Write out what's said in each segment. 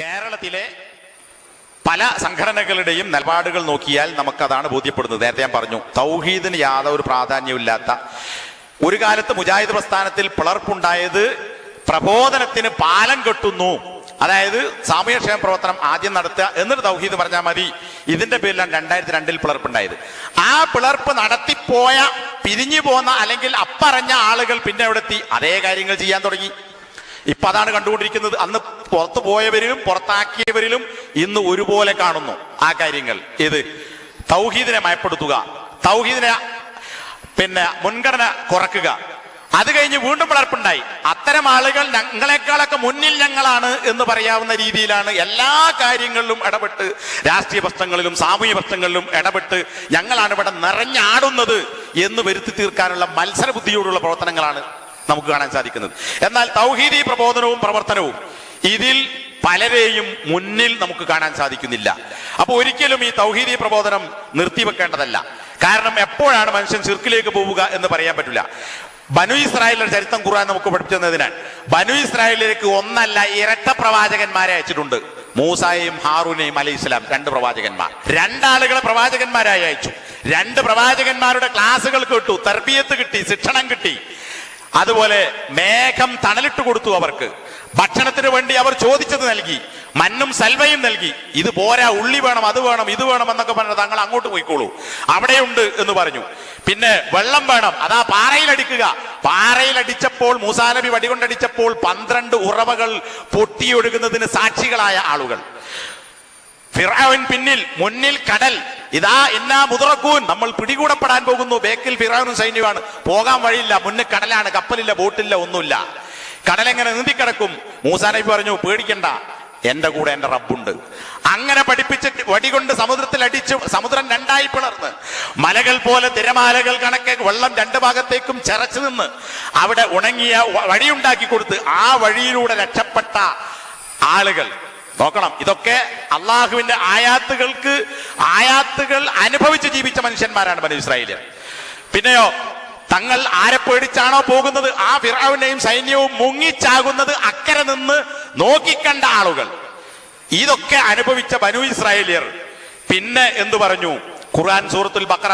കേരളത്തിലെ പല സംഘടനകളുടെയും നിലപാടുകൾ നോക്കിയാൽ നമുക്കതാണ് ബോധ്യപ്പെടുന്നത്. നേരത്തെ ഞാൻ പറഞ്ഞു തൗഹീദിന് യാതൊരു പ്രാധാന്യമില്ലാത്ത ഒരു കാലത്ത് മുജാഹിദ് പ്രസ്ഥാനത്തിൽ പിളർപ്പുണ്ടായത് പ്രബോധനത്തിന് പാലം കെട്ടുന്നു. അതായത് സാമൂഹ്യക്ഷേമ പ്രവർത്തനം ആദ്യം നടത്തുക എന്നിട്ട് തൗഹീദ് പറഞ്ഞാൽ മതി. ഇതിന്റെ പേരിലാണ് രണ്ടായിരത്തി രണ്ടിൽ പിളർപ്പുണ്ടായത്. ആ പിളർപ്പ് നടത്തിപ്പോയ പിരിഞ്ഞു പോന്ന അല്ലെങ്കിൽ അപ്പറഞ്ഞ ആളുകൾ പിന്നെ എവിടെ എത്തി അതേ കാര്യങ്ങൾ ചെയ്യാൻ തുടങ്ങി. ഇപ്പൊ അതാണ് കണ്ടുകൊണ്ടിരിക്കുന്നത്. അന്ന് പുറത്തു പോയവരിലും പുറത്താക്കിയവരിലും ഇന്ന് ഒരുപോലെ കാണുന്നു ആ കാര്യങ്ങൾ. ഇത് തൗഹീദിനെ മയപ്പെടുത്തുക തൗഹീദിനെ പിന്നെ മുൻഗണന കുറക്കുക. അത് കഴിഞ്ഞ് വീണ്ടും വളർപ്പുണ്ടായി. അത്തരം ആളുകൾ ഞങ്ങളെക്കാളൊക്കെ മുന്നിൽ ഞങ്ങളാണ് എന്ന് പറയാവുന്ന രീതിയിലാണ് എല്ലാ കാര്യങ്ങളിലും ഇടപെട്ട് രാഷ്ട്രീയ പ്രശ്നങ്ങളിലും സാമൂഹ്യ പ്രശ്നങ്ങളിലും ഇടപെട്ട് ഞങ്ങളാണ് ഇവിടെ നിറഞ്ഞാടുന്നത് എന്ന് വരുത്തി തീർക്കാനുള്ള മത്സര ബുദ്ധിയോടുള്ള പ്രവർത്തനങ്ങളാണ് നമുക്ക് കാണാൻ സാധിക്കുന്നത്. എന്നാൽ തൗഹീദി പ്രബോധനവും പ്രവർത്തനവും ഇതിൽ പലരെയും മുന്നിൽ നമുക്ക് കാണാൻ സാധിക്കുന്നില്ല. അപ്പൊ ഒരിക്കലും ഈ തൗഹീദി പ്രബോധനം നിർത്തിവെക്കേണ്ടതല്ല. കാരണം എപ്പോഴാണ് മനുഷ്യൻ ചിർക്കിലേക്ക് പോവുക എന്ന് പറയാൻ പറ്റില്ല. ബനു ഇസ്രായേലിന്റെ ചരിത്രം ഖുർആൻ നമുക്ക് പഠിപ്പിച്ചതിനാൽ ബനു ഇസ്രായേലിലേക്ക് ഒന്നല്ല ഇരട്ട പ്രവാചകന്മാരെ അയച്ചിട്ടുണ്ട്. മൂസായും ഹാറൂനെയും അലൈഹി ഇസ്ലാം രണ്ട് പ്രവാചകന്മാർ. രണ്ടാളുകളെ പ്രവാചകന്മാരായി അയച്ചു. രണ്ട് പ്രവാചകന്മാരുടെ ക്ലാസ്സുകൾ കേട്ടു തർബീയത്ത് കിട്ടി ശിക്ഷണം കിട്ടി. അതുപോലെ മേഘം തണലിട്ട് കൊടുത്തു അവർക്ക്. ഭക്ഷണത്തിന് വേണ്ടി അവർ ചോദിച്ചത് നൽകി. മണ്ണും സൽവയും നൽകി. ഇത് പോരാ ഉള്ളി വേണം അത് വേണം ഇത് വേണം എന്നൊക്കെ പറഞ്ഞു തങ്ങൾ അങ്ങോട്ട് പോയിക്കോളൂ. അവിടെയുണ്ട് എന്ന് പറഞ്ഞു. പിന്നെ വെള്ളം വേണം. അതാ പാറയിലടിക്കുക പാറയിലടിച്ചപ്പോൾ മൂസാനബി മൂസാ നബി വടികൊണ്ടടിച്ചപ്പോൾ പന്ത്രണ്ട് ഉറവകൾ പൊട്ടിയൊഴുകുന്നതിന് സാക്ഷികളായ ആളുകൾ. ഫിറാവിൻ പിന്നിൽ മുന്നിൽ കടൽ. ഇതാ എന്നാ മുതറക്കൂൻ. നമ്മൾ പിടികൂടപ്പെടാൻ പോകുന്നു. ബേക്കിൽ ഫിറാവിനും സൈന്യമാണ് പോകാൻ വഴിയില്ല. മുന്നിൽ കടലാണ്. കപ്പലില്ല ബോട്ടില്ല ഒന്നുമില്ല. കടലെങ്ങനെ നീന്തിക്കിടക്കും? മൂസാ പറഞ്ഞു പേടിക്കണ്ട. എന്റെ കൂടെ എന്റെ റബ്ബുണ്ട്. അങ്ങനെ പഠിപ്പിച്ച് വടികൊണ്ട് സമുദ്രത്തിൽ അടിച്ച് സമുദ്രം രണ്ടായി പിളർന്ന്. മലകൾ പോലെ തിരമാലകൾ കണക്കെ വെള്ളം രണ്ട് ഭാഗത്തേക്കും ചിറച്ചു നിന്ന് അവിടെ ഉണങ്ങിയ വഴിയുണ്ടാക്കി കൊടുത്ത് ആ വഴിയിലൂടെ രക്ഷപ്പെട്ട ആളുകൾ നോക്കണം. ഇതൊക്കെ അള്ളാഹുവിന്റെ ആയാത്തുകൾക്ക് ആയാത്തുകൾ അനുഭവിച്ച് ജീവിച്ച മനുഷ്യന്മാരാണ് ബനു ഇസ്രായേലിയർ പിന്നെയോ തങ്ങൾ ആരെ പേടിച്ചാണോ പോകുന്നത്? ആ ഫിറാവിന്റെയും സൈന്യവും മുങ്ങിച്ചാകുന്നത് അക്കരെ നിന്ന് നോക്കിക്കണ്ട ആളുകൾ. ഇതൊക്കെ അനുഭവിച്ച ബനു ഇസ്രായേലിയർ. പിന്നെ എന്തു പറഞ്ഞു? ഖുർആൻ സൂറത്തുൽ ബക്കറ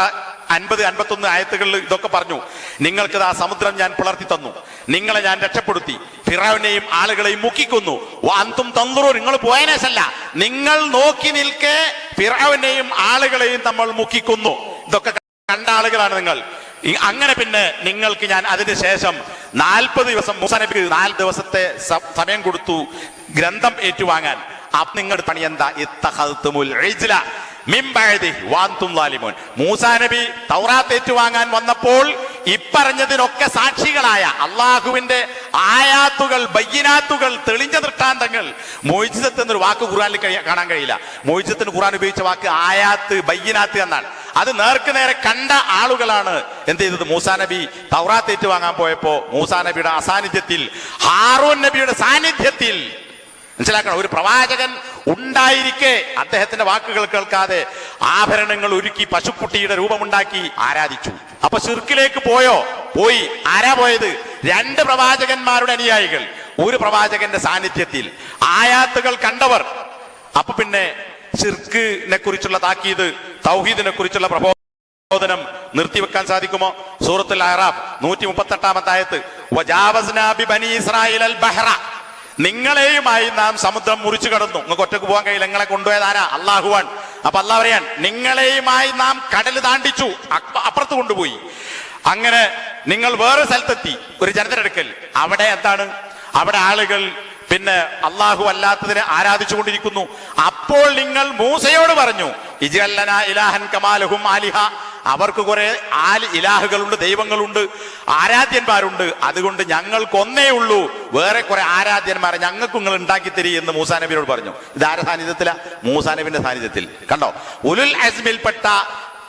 അൻപത് അൻപത്തൊന്ന് ആയത്തുകളിൽ ഇതൊക്കെ പറഞ്ഞു. നിങ്ങൾക്ക് ആ സമുദ്രം ഞാൻ പിളർത്തി തന്നു. നിങ്ങളെ ഞാൻ രക്ഷപ്പെടുത്തി. ഫിറാവിനെയും ആളുകളെയും മുക്കിക്കൊന്നു. അന്തും തന്ത്രോ നിങ്ങൾ പോയനേശല്ല നിങ്ങൾ നോക്കി നിൽക്കെ ഫിറാവിനെയും ആളുകളെയും നമ്മൾ മുക്കിക്കുന്നു. ഇതൊക്കെ കണ്ട ആളുകളാണ് നിങ്ങൾ അങ്ങനെ പിന്നെ നിങ്ങൾക്ക് ഞാൻ അതിനുശേഷം നാൽപ്പത് ദിവസം മൂസാ നബിക്ക് നാല് ദിവസത്തെ സമയം കൊടുത്തു ഗ്രന്ഥം ഏറ്റുവാങ്ങാൻ. അപ്പൊ നിങ്ങളുടെ പണി എന്താ? ഇത്തഹത്തുമുൽ ഇജ്ല വാന്തും ലാലിമോൻ. മൂസാ നബി തൗറാത്ത് ഏറ്റുവാങ്ങാൻ വന്നപ്പോൾ ഇപ്പറഞ്ഞതിനൊക്കെ സാക്ഷികളായ അള്ളാഹുവിന്റെ ആയാത്തുകൾ ബയ്യനാത്തുകൾ തെളിഞ്ഞ ദൃഷ്ടാന്തങ്ങൾ. മോയിജിതത്ത് എന്നൊരു വാക്ക് ഖുറാനിൽ കാണാൻ കഴിയില്ല. മോയിജിത്തിന് ഖുറാൻ ഉപയോഗിച്ച വാക്ക് ആയാത്ത് ബയ്യനാത്ത് എന്നാണ്. അത് നേർക്ക് നേരെ കണ്ട ആളുകളാണ് എന്ത് ചെയ്തത്? മൂസാ നബി തൗറാത്ത് ഏറ്റുവാങ്ങാൻ പോയപ്പോ മൂസാ നബിയുടെ അസാന്നിധ്യത്തിൽ ഹാറൂൻ നബിയുടെ സാന്നിധ്യത്തിൽ മനസ്സിലാക്കണം ഒരു പ്രവാചകൻ ഉണ്ടായിരിക്കെ അദ്ദേഹത്തിന്റെ വാക്കുകൾ കേൾക്കാതെ ആഭരണങ്ങൾ ഒരുക്കി പശുക്കുട്ടിയുടെ രൂപമുണ്ടാക്കി ആരാധിച്ചു. അപ്പൊ സിർക്കിലേക്ക് പോയോ? പോയി. ആരാ പോയത്? രണ്ട് പ്രവാചകന്മാരുടെ അനുയായികൾ. ഒരു പ്രവാചകന്റെ സാന്നിധ്യത്തിൽ. ആയാത്തുകൾ കണ്ടവർ. അപ്പൊ പിന്നെ ഷിർക്കിനെ കുറിച്ചുള്ള താക്കീത് തൗഹീദിനെ കുറിച്ചുള്ള പ്രബോധനം നിർത്തിവെക്കാൻ സാധിക്കുമോ? സൂറത്തുൽ അഹ്റാഫ് നൂറ്റി മുപ്പത്തി എട്ടാമത്തെ നിങ്ങളെയുമായി നാം സമുദ്രം മുറിച്ചു കടന്നു. നിങ്ങൾക്ക് ഒറ്റയ്ക്ക് പോകാൻ കഴിയില്ല. നിങ്ങളെ കൊണ്ടുപോയത് ആരാ? അള്ളാഹുവാൻ അപ്പൊ അള്ളാഹ് പറയാൻ നിങ്ങളെയുമായി നാം കടൽ താണ്ടിച്ചു. അപ്പുറത്ത് കൊണ്ടുപോയി. അങ്ങനെ നിങ്ങൾ വേറെ സ്ഥലത്തെത്തി. ഒരു ജനത്തിനെടുക്കൽ അവിടെ എന്താണ്? അവിടെ ആളുകൾ പിന്നെ അള്ളാഹു അല്ലാത്തതിനെ ആരാധിച്ചുകൊണ്ടിരിക്കുന്നു. അപ്പോൾ നിങ്ങൾ മൂസയോട് പറഞ്ഞു ഇജല്ലന ഇലാഹൻ കമാലഹും ആലിഹ. അവർക്ക് കുറെ ആൽ ഇലാഹുകളുണ്ട് ദൈവങ്ങളുണ്ട് ആരാധ്യന്മാരുണ്ട്. അതുകൊണ്ട് ഞങ്ങൾക്ക് ഒന്നേ ഉള്ളൂ. വേറെ കുറെ ആരാധ്യന്മാരെ ഞങ്ങൾക്ക് നിങ്ങൾ ഉണ്ടാക്കി തരി എന്ന് മൂസാ നബിയോട് പറഞ്ഞു. ഇത് ആരുടെ സാന്നിധ്യത്തില? മൂസാ നബിന്റെ സാന്നിധ്യത്തിൽ. കണ്ടോ? ഉലുൽ അസ്മിൽപ്പെട്ട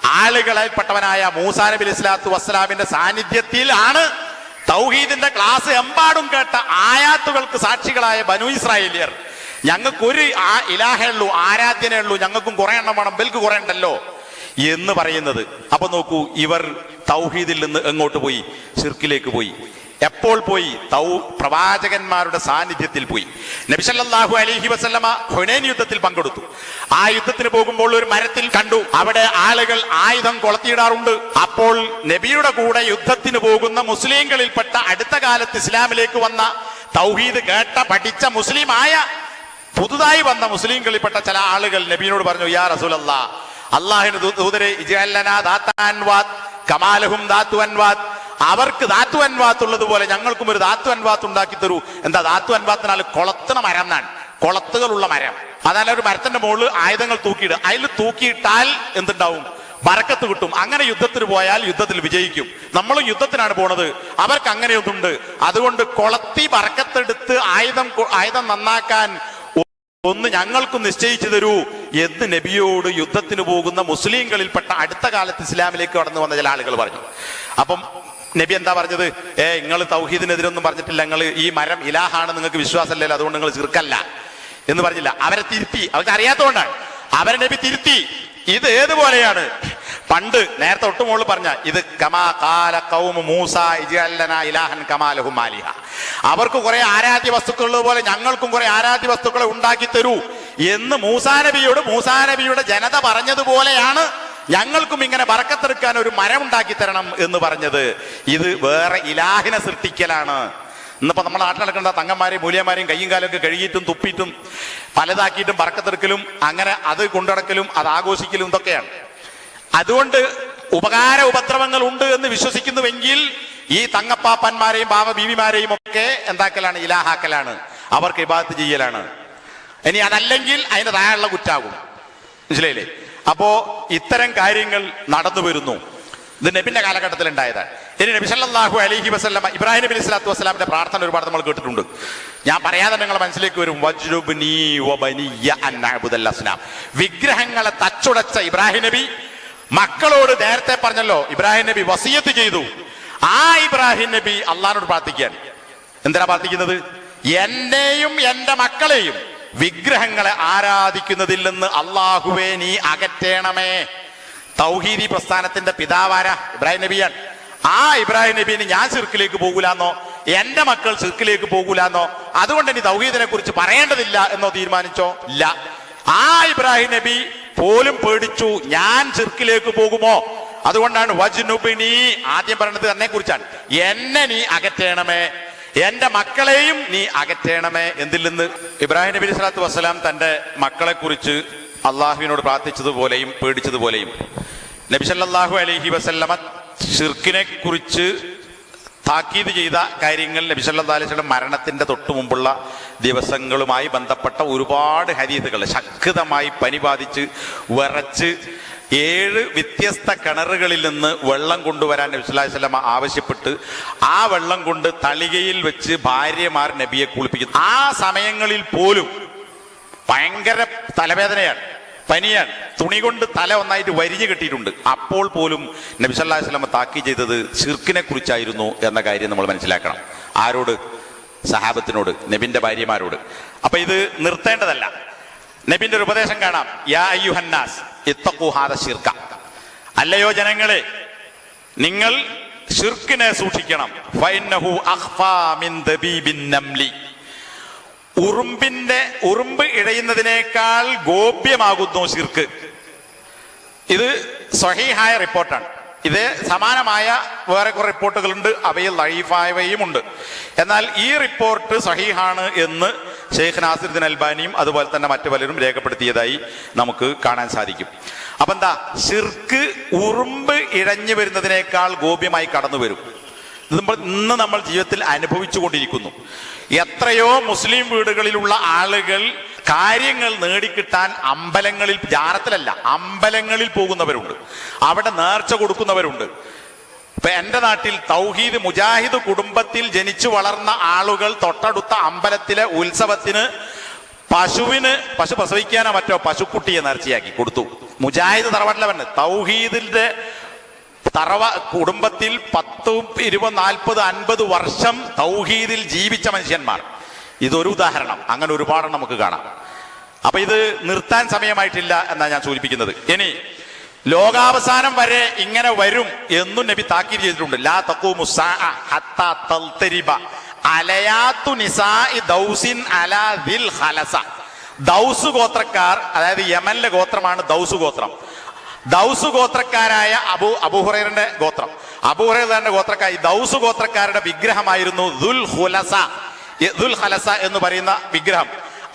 ആളുകളിൽപ്പെട്ടവനായ മൂസാ നബി ഇസ്ലാത്തു വസ്സലാമിന്റെ സാന്നിധ്യത്തിൽ ആണ് തൗഹീദിന്റെ ക്ലാസ് എമ്പാടും കേട്ട ആയാത്തുകൾക്ക് സാക്ഷികളായ ബനു ഇസ്രായേലിയർ. ഞങ്ങൾക്ക് ഒരു ആ ഇലാഹേ ഉള്ളൂ ആരാധ്യനേ ഉള്ളൂ ഞങ്ങൾക്കും കുറെ എണ്ണം വേണം ബൽക്ക് കുറെ ഉണ്ടല്ലോ എന്ന് പറയുന്നത്. അപ്പൊ നോക്കൂ ഇവർ തൗഹീദിൽ നിന്ന് എങ്ങോട്ട് പോയി? ഷിർക്കിലേക്ക് പോയി. എപ്പോൾ പോയി? തൗ പ്രവാചകന്മാരുടെ സാന്നിധ്യത്തിൽ പോയി. നബിസല്ലാഹു അലഹി വസ്ലമ ഹുനൈൻ യുദ്ധത്തിൽ പങ്കെടുത്തു. ആ യുദ്ധത്തിന് പോകുമ്പോൾ ഒരു മരത്തിൽ കണ്ടു. അവിടെ ആളുകൾ ആയുധം കൊളത്തിയിടാറുണ്ട്. അപ്പോൾ നബിയുടെ കൂടെ യുദ്ധത്തിന് പോകുന്ന മുസ്ലിങ്ങളിൽപ്പെട്ട അടുത്ത കാലത്ത് ഇസ്ലാമിലേക്ക് വന്ന തൗഹീദ് കേട്ട പഠിച്ച മുസ്ലിം ആയ പുതുതായി വന്ന മുസ്ലിങ്ങളിൽപ്പെട്ട ചില ആളുകൾ നബിയോട് പറഞ്ഞു യാ റസൂലല്ലാ അള്ളാഹിന് ദൂതരെ ഇജല്ലനാ കമാലഹും ദാത്തു അൻവാത് അവർക്ക് ധാത്തു അൻവാത്ത് ഉള്ളതുപോലെ ഞങ്ങൾക്കും ഒരു ധാത്തു അൻവാത്ത് ഉണ്ടാക്കി തരൂ. എന്താ ധാത്തു അൻവാത്തിനാൽ കൊളത്തണ മരം എന്നാണ് കൊളത്തുകളുള്ള മരം. അതായത് ഒരു മരത്തിന്റെ മുകളിൽ ആയുധങ്ങൾ തൂക്കിയിടുക. അതിൽ തൂക്കിയിട്ടാൽ എന്തുണ്ടാവും? ബറക്കത്ത് കിട്ടും. അങ്ങനെ യുദ്ധത്തിന് പോയാൽ യുദ്ധത്തിൽ വിജയിക്കും. നമ്മളും യുദ്ധത്തിനാണ് പോണത്. അവർക്ക് അങ്ങനെയൊന്നുണ്ട്. അതുകൊണ്ട് കൊളത്തി ബറക്കത്തെടുത്ത് ആയുധം ആയുധം നന്നാക്കാൻ ഒന്ന് ഞങ്ങൾക്കും നിശ്ചയിച്ചു തരൂ. എന്ന് നബിയോട് യുദ്ധത്തിന് പോകുന്ന മുസ്ലിങ്ങളിൽപ്പെട്ട അടുത്ത കാലത്ത് ഇസ്ലാമിലേക്ക് കടന്നു വന്ന ചില ആളുകൾ പറഞ്ഞു. അപ്പം നബി എന്താ പറഞ്ഞത്? ഏ നിങ്ങൾ തൗഹീദിനെതിരൊന്നും പറഞ്ഞിട്ടില്ല. നിങ്ങൾ ഈ മരം ഇലാഹാണ് നിങ്ങൾക്ക് വിശ്വാസമല്ലല്ലോ. അതുകൊണ്ട് നിങ്ങൾ ചെറുക്കല്ല എന്ന് പറഞ്ഞില്ല. അവരെ തിരുത്തി. അവർക്ക് അറിയാത്തതുകൊണ്ടാണ്. അവരെ നബി തിരുത്തി. ഇത് ഏതുപോലെയാണ്? പണ്ട് നേരത്തെ ഒട്ടുമോൾ പറഞ്ഞ ഇത് കമാ കാല കൗമ മൂസ ഇലാഹൻ കമാലഹു മാലിഹ. അവർക്ക് കുറെ ആരാധ്യ വസ്തുക്കൾ പോലെ ഞങ്ങൾക്കും കുറെ ആരാധ്യ വസ്തുക്കളെ ഉണ്ടാക്കി തരൂ എന്ന് മൂസാനബിയോട് മൂസാനബിയുടെ മൂസാ നബിയുടെ ജനത പറഞ്ഞതുപോലെയാണ് ഞങ്ങൾക്കും ഇങ്ങനെ വറക്കത്തെടുക്കാൻ ഒരു മരം ഉണ്ടാക്കി തരണം എന്ന് പറഞ്ഞത് ഇത് വേറെ ഇലാഹിനെ സൃഷ്ടിക്കലാണ്. ഇന്നിപ്പോൾ നമ്മുടെ നാട്ടിൽ നടക്കുന്ന തങ്ങന്മാരെയും മൂല്യന്മാരെയും കയ്യും കാലൊക്കെ കഴുകിയിട്ടും തുപ്പിയിട്ടും പലതാക്കിയിട്ടും പറക്കത്തെടുക്കലും അങ്ങനെ അത് കൊണ്ടുനടക്കലും അത് ആഘോഷിക്കലും ഇതൊക്കെയാണ്. അതുകൊണ്ട് ഉപകാര ഉപദ്രവങ്ങൾ ഉണ്ട് എന്ന് വിശ്വസിക്കുന്നുവെങ്കിൽ ഈ തങ്ങപ്പാപ്പന്മാരെയും ബാബ ബീവിമാരെയും ഒക്കെ എന്താക്കലാണ്? ഇലാഹാക്കലാണ്. അവർക്ക് ഇബാദത്ത് ചെയ്യലാണ്. ഇനി അതല്ലെങ്കിൽ അതിന്റെ താഴെയുള്ള കുറ്റാകും. മനസ്സിലായില്ലേ? അപ്പോ ഇത്തരം കാര്യങ്ങൾ നടന്നു വരുന്നു. ഇത് നബിന്റെ കാലഘട്ടത്തിൽ ഉണ്ടായത്. ഇനി നബി സല്ലാഹു അലഹി വസല്ലമ ഇബ്രാഹിം നബി സ്വലാത്തു വസ്സലാമിന്റെ പ്രാർത്ഥന ഒരുപാട് നമ്മൾ കേട്ടിട്ടുണ്ട്. ഞാൻ പറയാതെ നിങ്ങൾ മനസ്സിലേക്ക് വരും. വിഗ്രഹങ്ങളെ തച്ചുടച്ച ഇബ്രാഹിം നബി മക്കളോട് നേരത്തെ പറഞ്ഞല്ലോ ഇബ്രാഹിം നബി വസീയത്ത് ചെയ്തു. ആ ഇബ്രാഹിം നബി അള്ളഹാനോട് പ്രാർത്ഥിക്കാൻ എന്തിനാ പ്രാർത്ഥിക്കുന്നത്? എന്നെയും എന്റെ മക്കളെയും വിഗ്രഹങ്ങളെ ആരാധിക്കുന്നതിൽ നിന്ന് അള്ളാഹുവേ നീ അകറ്റേണമേ. തൗഹീദി പ്രസ്ഥാനത്തിന്റെ പിതാവാര ഇബ്രാഹിം നബിയാണ് ആ ഇബ്രാഹിം നബീന് ഞാൻ സിർക്കിലേക്ക് പോകൂലെന്നോ? എന്റെ മക്കൾ സിർക്കിലേക്ക് പോകൂലെന്നോ? അതുകൊണ്ട് ഇനി തൗഹീദിനെ കുറിച്ച് പറയേണ്ടതില്ല എന്നോ തീരുമാനിച്ചോ? ഇല്ല. ആ ഇബ്രാഹിം നബി പോലും പേടിച്ചു ഞാൻ സിർക്കിലേക്ക് പോകുമോ? അതുകൊണ്ടാണ് വജ്നുബിനി ആദ്യം പറയുന്നത് എന്നെ കുറിച്ചാണ് എന്നെ നീ അകറ്റേണമേ. എന്റെ മക്കളെയും നീ അകറ്റേണമേ എന്തിൽ നിന്ന് ഇബ്രാഹിം നബി സ്വലാത്തു വസ്സലാം തന്റെ മക്കളെ കുറിച്ച് അള്ളാഹുവിനോട് പ്രാർത്ഥിച്ചതുപോലെയും പേടിച്ചതുപോലെയും നബി സല്ലാഹു അലഹി വസ്ല്ലമ ഷിർക്കിനെ കുറിച്ച് താക്കീത് ചെയ്ത കാര്യങ്ങൾ നബി സല്ലാ അലൈഹി വസല്ലം മരണത്തിന്റെ തൊട്ടു മുമ്പുള്ള ദിവസങ്ങളുമായി ബന്ധപ്പെട്ട ഒരുപാട് ഹരീതുകൾ ശക്തമായി പനി ബാധിച്ച് വിറച്ച് ഏഴ് വ്യത്യസ്ത കിണറുകളിൽ നിന്ന് വെള്ളം കൊണ്ടുവരാൻ നബി സല്ലല്ലാഹു അലൈഹി വസല്ലമ ആവശ്യപ്പെട്ട് ആ വെള്ളം കൊണ്ട് തളികയിൽ വെച്ച് ഭാര്യമാർ നബിയെ കുളിപ്പിക്കുന്നു. ആ സമയങ്ങളിൽ പോലും ഭയങ്കര തലവേദനയാണ് പനിയാണ്. തുണി കൊണ്ട് തല ഒന്നായിട്ട് വരിഞ്ഞു കെട്ടിയിട്ടുണ്ട്. അപ്പോൾ പോലും നബി സല്ലല്ലാഹു അലൈഹി വസല്ലം താക്കി ചെയ്തത് ഷിർക്കിനെ കുറിച്ചായിരുന്നു എന്ന കാര്യം നമ്മൾ മനസ്സിലാക്കണം. ആരോട്? സഹാബത്തിനോട് നബിന്റെ ഭാര്യമാരോട്. അപ്പൊ ഇത് നിർത്തേണ്ടതല്ല. നബിന്റെ ഒരു ഉപദേശം കാണാം. യാ അയ്യുഹന്നാസ് ഇത്തഖൂ ശിർക്ക അല്ലയോ ജനങ്ങളെ നിങ്ങൾ ഷിർക്കിനെ സൂക്ഷിക്കണം. ഉറുമ്പിന്റെ ഉറുമ്പ് ഇഴയുന്നതിനേക്കാൾ ഗോപ്യമാകുന്നു ശിർക്ക്. ഇത് സ്വഹീഹായ റിപ്പോർട്ടാണ്. ഇത് സമാനമായ വേറെ കുറെ റിപ്പോർട്ടുകളുണ്ട് അവയിൽ ലൈഫായവയും ഉണ്ട് എന്നാൽ ഈ റിപ്പോർട്ട് സഹീഹാണ് എന്ന് ഷെയ്ഖ് നാസിറുദ്ദീൻ അൽബാനിയും അതുപോലെ തന്നെ മറ്റു പലരും രേഖപ്പെടുത്തിയതായി നമുക്ക് കാണാൻ സാധിക്കും. അപ്പൊ എന്താ ഷിർക്ക് ഉറുമ്പ് ഇഴഞ്ഞു വരുന്നതിനേക്കാൾ ഗോപ്യമായി കടന്നു വരും. നമ്മൾ ഇന്ന് നമ്മൾ ജീവിതത്തിൽ അനുഭവിച്ചു കൊണ്ടിരിക്കുന്നു എത്രയോ മുസ്ലിം വീടുകളിലുള്ള ആളുകൾ കാര്യങ്ങൾ നേടിക്കിട്ടാൻ അമ്പലങ്ങളിൽ ജാറത്തിലല്ല അമ്പലങ്ങളിൽ പോകുന്നവരുണ്ട്. അവിടെ നേർച്ച കൊടുക്കുന്നവരുണ്ട്. ഇപ്പൊ എന്റെ നാട്ടിൽ തൗഹീദ് മുജാഹിദ് കുടുംബത്തിൽ ജനിച്ചു വളർന്ന ആളുകൾ തൊട്ടടുത്ത അമ്പലത്തിലെ ഉത്സവത്തിന് പശുവിന് പശു പ്രസവിക്കാനോ മറ്റോ പശുക്കുട്ടിയെ നേർച്ചയാക്കി കൊടുത്തു. മുജാഹിദ് തറവാട്ടിലെ പറഞ്ഞു തൗഹീദിന്റെ തറവ കുടുംബത്തിൽ പത്തും ഇരുപത് നാൽപ്പത് അൻപത് വർഷം തൗഹീദിൽ ജീവിച്ച മനുഷ്യന്മാർ. ഇതൊരു ഉദാഹരണം. അങ്ങനെ ഒരുപാട് നമുക്ക് കാണാം. അപ്പൊ ഇത് നിർത്താൻ സമയമായിട്ടില്ല എന്നാണ് ഞാൻ സൂചിപ്പിക്കുന്നത്. ഇനി ലോകാവസാനം വരെ ഇങ്ങനെ വരും എന്നും നബി താക്കീത് ചെയ്തിട്ടുണ്ട്. ലാ അലയാത്തു നിസാഇ ദൗസിൻ ദിൽ ദൗസ് ഗോത്രക്കാർ അതായത് യമനിലെ ഗോത്രമാണ് ദൗസ് ഗോത്രം. ദൗസ് ഗോത്രക്കാരായ അബു അബുഹുറൈറിന്റെ ഗോത്രം. അബുഹുറൈറിന്റെ ഗോത്രക്കാർ ദൗസ് ഗോത്രക്കാരുടെ വിഗ്രഹമായിരുന്നു ദുൽ ഹുലസ ദുൽ ഹലസ എന്ന് പറയുന്ന വിഗ്രഹം.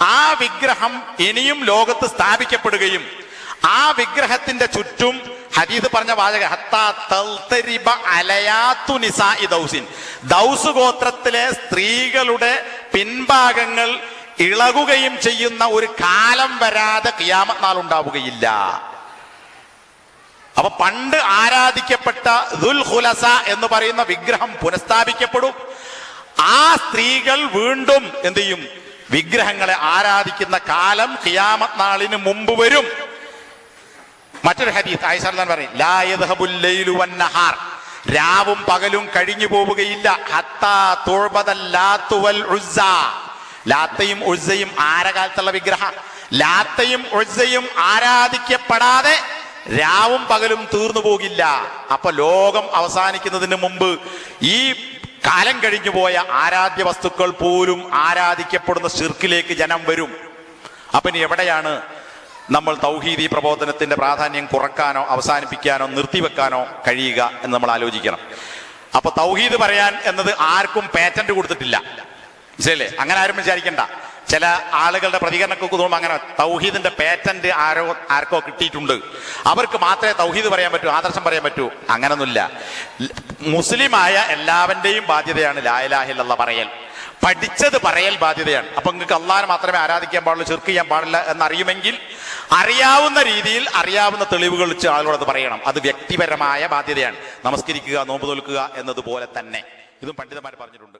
ആ വിഗ്രഹം ഇനിയും ലോകത്ത് സ്ഥാപിക്കപ്പെടുകയും ആ വിഗ്രഹത്തിന്റെ ചുറ്റും ഹരീദ് പറഞ്ഞ വാചക ദൗസ് ഗോത്രത്തിലെ സ്ത്രീകളുടെ പിൻഭാഗങ്ങൾ ഇളകുകയും ചെയ്യുന്ന ഒരു കാലം വരാതെ കിയാമത് നാൾ ഉണ്ടാവുകയില്ല. അപ്പൊ പണ്ട് ആരാധിക്കപ്പെട്ട ദുൽ ഹുലസ എന്ന് പറയുന്ന വിഗ്രഹം പുനഃസ്ഥാപിക്കപ്പെടും. ആ സ്ത്രീകൾ വീണ്ടും എന്ത് ചെയ്യും? വിഗ്രഹങ്ങളെ ആരാധിക്കുന്ന കാലം കിയാമത് നാളിന് മുമ്പ് വരും. മറ്റൊരു ഹദീസ് ആയിസാർ പറയും രാവും പകലും കഴിഞ്ഞു പോവുകയില്ല. ലാത്തയും ഉഴ്സയും ആരകാലത്തുള്ള വിഗ്രഹ? ലാത്തയും ഉഴ്സയും ആരാധിക്കപ്പെടാതെ രാവും പകലും തീർന്നു പോകില്ല. അപ്പൊ ലോകം അവസാനിക്കുന്നതിന് മുമ്പ് ഈ കാലം കഴിഞ്ഞു പോയ ആരാധ്യ വസ്തുക്കൾ പോലും ആരാധിക്കപ്പെടുന്ന ശിർക്കിലേക്ക് ജനം വരും. അപ്പൊ ഇനി എവിടെയാണ് നമ്മൾ തൗഹീദി പ്രബോധനത്തിന്റെ പ്രാധാന്യം കുറക്കാനോ അവസാനിപ്പിക്കാനോ നിർത്തിവെക്കാനോ കഴിയുക എന്ന് നമ്മൾ ആലോചിക്കണം. അപ്പൊ തൗഹീദ് പറയാൻ എന്നത് ആർക്കും പേറ്റന്റ് കൊടുത്തിട്ടില്ല. ശരിയല്ലേ അങ്ങനെ ആരും വിചാരിക്കണ്ട. ചില ആളുകളുടെ പ്രതികരണമൊക്കെ തോന്നുമ്പോൾ അങ്ങനെ തൗഹീദിന്റെ പേറ്റന്റ് ആരോ ആർക്കോ കിട്ടിയിട്ടുണ്ട്. അവർക്ക് മാത്രമേ തൗഹീദ് പറയാൻ പറ്റൂ ആദർശം പറയാൻ പറ്റൂ. അങ്ങനൊന്നുമില്ല. മുസ്ലിമായ എല്ലാവന്റെയും ബാധ്യതയാണ് ലായലാഹില്ല പറയൽ. പഠിച്ചത് പറയൽ ബാധ്യതയാണ്. അപ്പൊ നിങ്ങൾക്ക് അള്ളാഹിനെ മാത്രമേ ആരാധിക്കാൻ പാടുള്ളൂ ചെറുക്ക് ചെയ്യാൻ പാടില്ല എന്നറിയുമെങ്കിൽ അറിയാവുന്ന രീതിയിൽ അറിയാവുന്ന തെളിവുകൾ വെച്ച് ആളുകളോട് അത് പറയണം. അത് വ്യക്തിപരമായ ബാധ്യതയാണ്. നമസ്കരിക്കുക നോമ്പ് തോൽക്കുക എന്നതുപോലെ തന്നെ. ഇതും പണ്ഡിതന്മാർ പറഞ്ഞിട്ടുണ്ട്.